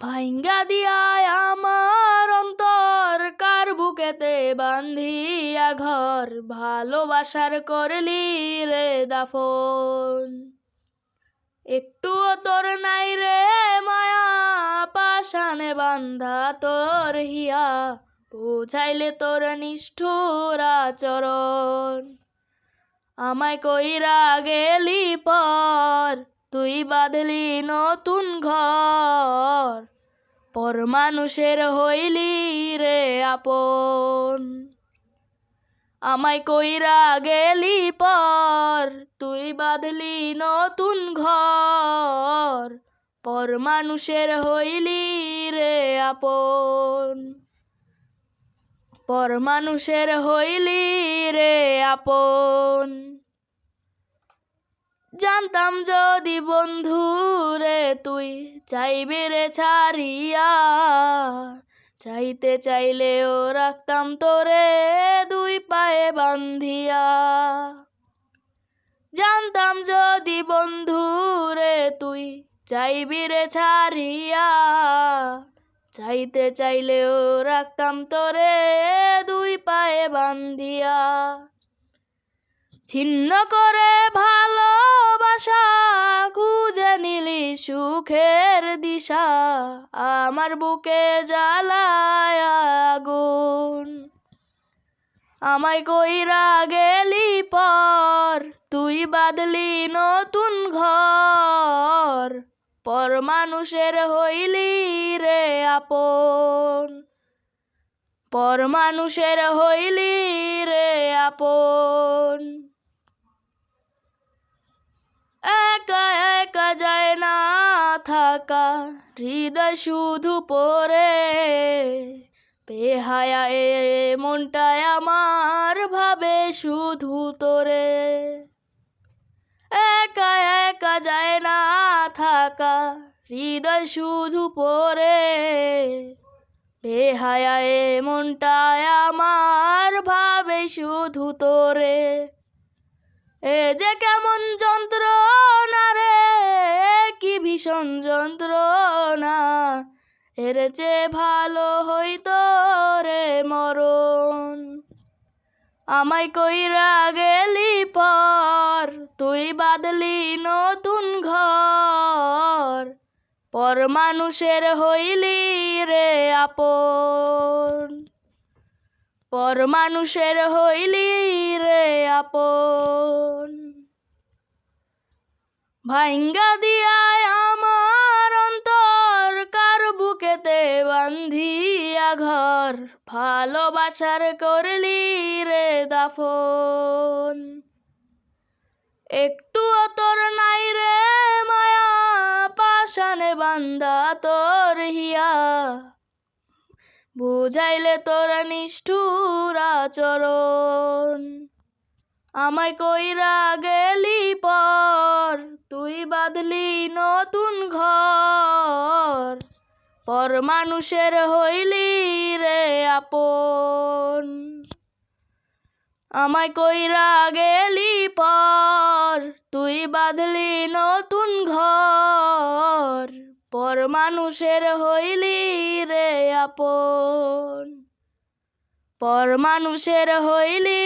ভাইঙ্গা দিয়ায় আমার অন্তর, কার বুকেতে বান্ধিয়া ঘর? ভালোবাসার করলি রে দাফন। একটুও তোর নাই রে মায়া পাশানে বান্ধা তোর হিয়া। বুঝাইলে তোর নিষ্ঠুর আচরণ। আমায় কইরা গেলি পর, তুই বাঁধলি নতুন ঘর। পর মানুষের হইলি রে আপন। আমায় কইরা গেলি পর, তুই বাঁধলি নতুন ঘর। পর মানুষের হইলি রে আপন। পর মানুষের হইলি রে আপন। জানতাম যদি বন্ধু রে তুই চাইবে রে ছাড়িয়া, চাইতে চাইলেও রাখতাম তোরে দুই পায়ে বান্ধিয়া জানতাম যদি বন্ধু রে তুই চাইবি রে ছাড়িয়া, চাইতে চাইলেও রাখতাম তোরে দুই পায়ে বান্ধিয়া ছিন্ন করে ভালোবাসা খুঁজে নিলি সুখের দিশা, আমার বুকে জ্বালায় আগুন। আমায় কইরা গেলি পর, তুই বাদলি নতুন ঘর, পর মানুষের হইলি রে আপন। পর মানুষের হইলি রে আপন। একা একা যায় না থাকা। হৃদয় শুধু পরে বেহায়া এ মনটায় আমার ভাবে শুধু তোরে। একা একা যায় না থাকা। হৃদয় শুধু পরে বেহায়া এ মনটায় আমার ভাবে শুধু তোরে। এ যে কেমন যন্ত্রণা রে কি ভীষণ যন্ত্রণা। এর চেয়ে ভালো হইতো রে মরণ। আমায় কইরা গেলি পর, তুই বাদলি নতুন ঘর। পর মানুষের হইলি রে আপন। পর মানুষের হইলি রে আপন। ভাইঙ্গা দিয়ায় আমার অন্তর, কার বুকেতে বান্ধিয়া ঘর, ভালোবাসার করলি রে দাফন। একটু তোর নাই রে মায়া পাশানে বান্দা তোর হিয়া। বুঝাইলে তোরা নিষ্ঠুর আচরণ। আমায় কইরা গেলি পর, তুই বাঁধলি নতুন ঘর। পর মানুষের হইলি রে আপন। আমায় কইরা গেলি পর, তুই বাঁধলি নতুন ঘর। মানুষের হইলি রে আপন। পর মানুষের হইলি